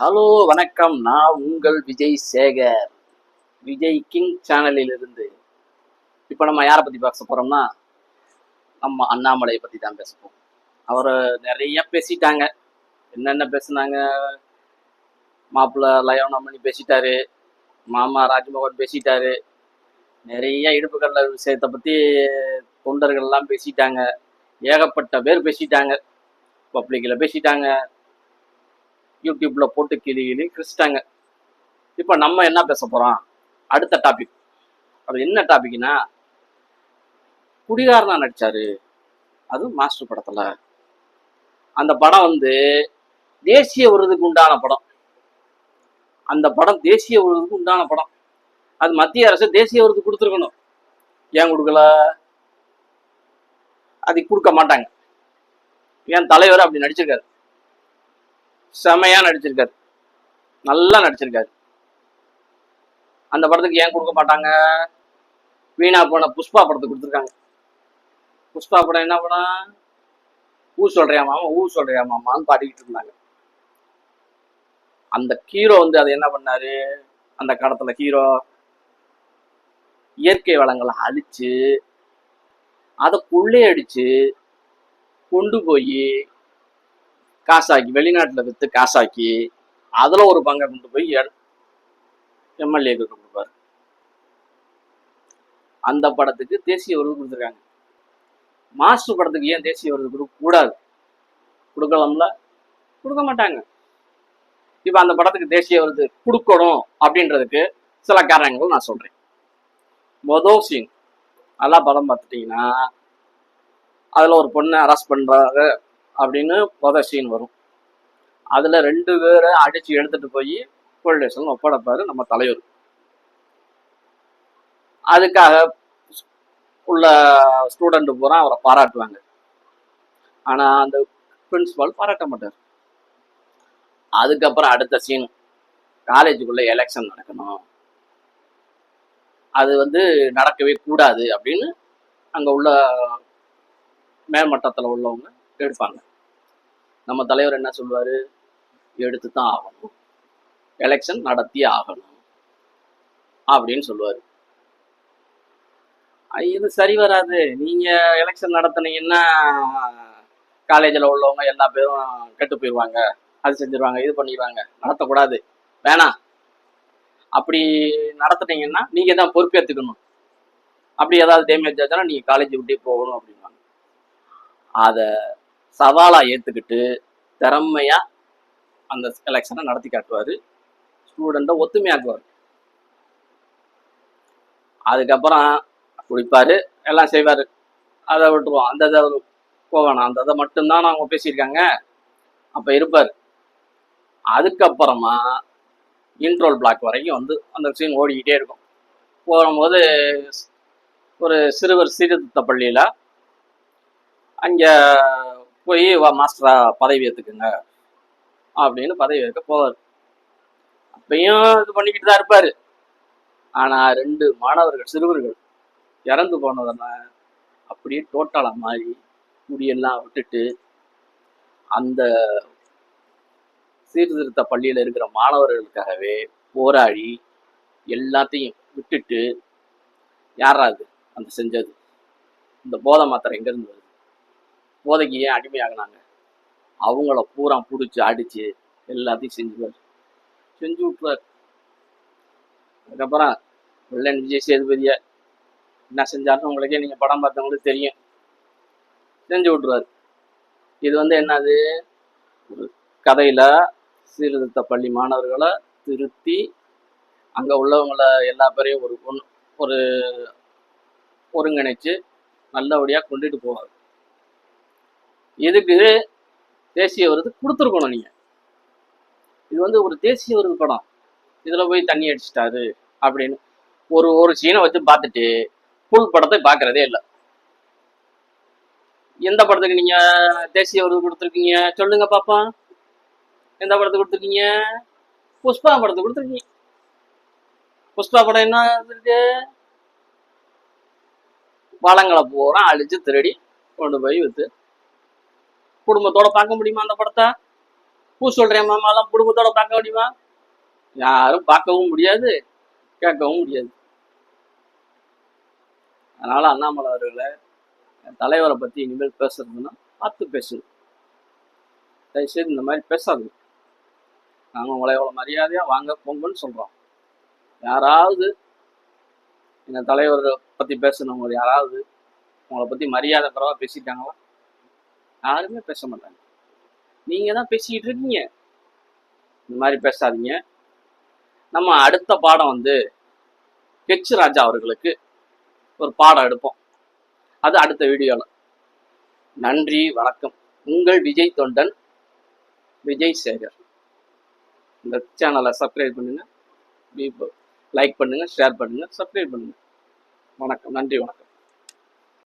Hello வணக்கம். நான் உங்கள் விஜய் சேகர். விஜய் கிங் சேனலில் இருந்து இப்போ நம்ம யாரை பற்றி பேச போகிறோம்னா நம்ம அண்ணாமலையை பற்றி தான் பேசுவோம் அவர் நிறைய பேசிட்டாங்க. என்னென்ன பேசுனாங்க? மாப்பிள்ளை லயோனமணி பேசிட்டாரு. மாமா ராஜ்மோகன் பேசிட்டாரு. நிறைய இடுப்புக்கடல விஷயத்தை பற்றி தொண்டர்கள்லாம் பேசிட்டாங்க. ஏகப்பட்ட பேர் பேசிட்டாங்க. பப்ளிக்கில் பேசிட்டாங்க. யூடியூப்ல போட்டு கிளி கிளி கிறிஸ்டாங்க. இப்போ நம்ம என்ன பேச போறோம்? அடுத்த டாபிக் அது என்ன டாபிக்னா குடிகாரனா நடிச்சாரு. அது மாஸ்டர் படத்துல. அந்த படம் வந்து தேசிய விருதுக்கு உண்டான படம். அந்த படம் தேசிய விருதுக்கு உண்டான படம். அது மத்திய அரசு தேசிய விருது கொடுத்துருக்கணும். ஏன் கொடுக்கல? அது கொடுக்க மாட்டாங்க. ஏன் தலைவர் அப்படி நடிச்சிருக்காரு. செமையா நடிச்சிருக்காரு. நல்லா நடிச்சிருக்காரு. அந்த படத்துக்கு ஏன் கொடுக்க மாட்டாங்க? வீணா போன புஷ்பா படத்துக்கு கொடுத்துருக்காங்க. புஷ்பா படம் என்ன படம்? ஊ சொல்றியா மாமா? ஊ சொல்றியா மாமான்னு பாடிக்கிட்டு இருந்தாங்க. அந்த ஹீரோ வந்து அதை என்ன பண்ணாரு? அந்த காலத்துல ஹீரோ இயற்கை வளங்களை அழிச்சு அதை கொள்ளையடிச்சு கொண்டு போய் காசாக்கி வெளிநாட்டில் விற்று காசாக்கி அதில் ஒரு பங்கை கொண்டு போய் எம்எல்ஏக்கு கொடுப்பாரு அந்த படத்துக்கு தேசிய விருது கொடுத்துருக்காங்க. மாஸ்டர் படத்துக்கு ஏன் தேசிய விருது கொடுக்க கூடாது? கொடுக்கலாம்ல? கொடுக்க மாட்டாங்க. இப்போ அந்த படத்துக்கு தேசிய விருது கொடுக்கணும் அப்படின்றதுக்கு சில காரணங்கள் நான் சொல்றேன். மொதல் சீன் நல்லா படம் பார்த்துட்டீங்கன்னா அதில் ஒரு பொண்ணை அரெஸ்ட் பண்றாங்க. அப்படின்னு மொதல் சீன் வரும். அதில் ரெண்டு பேரை அடித்து எடுத்துட்டு போய் போலீஸ் ஒப்படைப்பார் நம்ம தலைவர். அதுக்காக உள்ள ஸ்டூடெண்ட் பூரா அவரை பாராட்டுவாங்க. ஆனால் அந்த பிரின்சிபால் பாராட்ட மாட்டார். அதுக்கப்புறம் அடுத்த சீன் காலேஜுக்குள்ளே எலெக்ஷன் நடக்கணும். அது வந்து நடக்கவே கூடாது அப்படின்னு அங்கே உள்ள மேல்மட்டத்தில் உள்ளவங்க எடுப்பாங்க நம்ம தலைவர் என்ன சொல்லுவாரு? எடுத்து தான் ஆகணும். எலெக்ஷன் நடத்தி ஆகணும். அப்படின்னு சொல்லுவாரு. இது சரி வராது. நீங்க எலெக்ஷன் நடத்துனீங்கன்னா காலேஜில் உள்ளவங்க எல்லா பேரும் கெட்டு போயிடுவாங்க அது செஞ்சிருவாங்க இது பண்ணிடுவாங்க நடத்தக்கூடாது. வேணாம். அப்படி நடத்துனீங்கன்னா நீங்க தான் பொறுப்பேற்றுக்கணும் அப்படி ஏதாவது டேமேஜ் ஆச்சுன்னா நீங்க காலேஜ் விட்டே போகணும் அப்படின்வாங்க அதை சவாலாக ஏற்றுக்கிட்டு திறமையா அந்த எலெக்ஷனை நடத்தி காட்டுவார். ஸ்டூடெண்ட்டை ஒத்துமையாக்குவார். அதுக்கப்புறம் குடிப்பார் எல்லாம் செய்வார். அதை விட்டுருவோம். அந்த இதை போவேணாம் அந்த இதை மட்டும்தான் அவங்க பேசியிருக்காங்க. அப்போ இருப்பார். அதுக்கப்புறமா இன்ட்ரோல் பிளாக் வரைக்கும் வந்து அந்த சீன் ஓடிக்கிட்டே இருக்கும். போகும்போது ஒரு சிறுவர் சீர்திருத்த பள்ளியில அங்கே போய் வா மாஸ்டரா பதவி ஏற்றுக்குங்க அப்படின்னு பதவி ஏற்க போவார். அப்பயும் இது பண்ணிக்கிட்டு தான் இருப்பார். ஆனால் ரெண்டு மாணவர்கள் சிறுவர்கள் இறந்து போனதெல்லாம் அப்படியே டோட்டலாக மாறி முடியெல்லாம் விட்டுட்டு அந்த சீர்திருத்த பள்ளியில் இருக்கிற மாணவர்களுக்காகவே போராடி எல்லாத்தையும் விட்டுட்டு யாராது அந்த செஞ்சது. இந்த போதை மாத்திரை எங்கேருந்து வருது? போதைக்கு ஏன் அடிமையாகினாங்க? அவங்கள பூரா பிடிச்சி அடிச்சு எல்லாத்தையும் செஞ்சுவார் செஞ்சு விட்டுருவார். அதுக்கப்புறம் வெள்ளன் விஜய் சேதுபதிய என்ன செஞ்சாருன்னு உங்களுக்கே நீங்கள் படம் பார்த்தவங்களுக்கு தெரியும். செஞ்சு விட்டுருவார். இது வந்து என்னது? ஒரு கதையில் சீர்திருத்த பள்ளி மாணவர்களை திருத்தி அங்கே உள்ளவங்களை எல்லா பேரையும் ஒரு ஒன்று ஒரு ஒருங்கிணைச்சு நல்லபடியாக கொண்டுட்டு போவார். இதுக்கு தேசிய விருது கொடுத்துருக்கணும் நீங்க? இது வந்து ஒரு தேசிய விருது படம். இதுல போய் தண்ணி அடிச்சிட்டாரு அப்படின்னு ஒரு ஒரு சீனை வச்சு பார்த்துட்டு புல் படத்தை பார்க்குறதே இல்லை. எந்த படத்துக்கு நீங்க தேசிய விருது கொடுத்துருக்கீங்க? சொல்லுங்க பாப்பா. எந்த படத்துக்கு கொடுத்துருக்கீங்க? புஷ்பா படத்துக்கு கொடுத்துருக்கீங்க. புஷ்பா படம் என்ன இருக்கு? வளங்களை பூரா அழிச்சு திருடி கொண்டு போய் வித்து குடும்பத்தோட பார்க்க முடியுமா அந்த படத்தை? பூ சொல்றேன் மாமாலாம் குடும்பத்தோட பார்க்க முடியுமா? யாரும் பார்க்கவும் முடியாது கேட்கவும் முடியாது. அதனால அண்ணாமலை அவர்களை தலைவரை பத்தி இனிமேல் பேசுறதுன்னா பார்த்து பேசணும் தயவுசெய்து இந்த மாதிரி பேசாது நாங்கள் உங்களை எவ்வளோ மரியாதையா வாங்க போங்கன்னு சொல்றோம். யாராவது இந்த தலைவரை பத்தி பேசுனவங்க யாராவது உங்களை பத்தி மரியாதை குறைவா பேசிட்டாங்களா? யாருமே பேச மாட்டாங்க. நீங்க தான் பேசிக்கிட்டு இருக்கீங்க. இந்த மாதிரி பேசாதீங்க. நம்ம அடுத்த பாடம் வந்து ஹெச் ராஜா அவர்களுக்கு ஒரு பாடம் எடுப்போம். அது அடுத்த வீடியோவில் நன்றி வணக்கம். உங்கள் விஜய் தொண்டன் விஜய் சேகர். இந்த சேனலை சப்ஸ்கிரைப் பண்ணுங்க. லைக் பண்ணுங்க ஷேர் பண்ணுங்க சப்ஸ்கிரைப் பண்ணுங்க. வணக்கம். நன்றி வணக்கம்.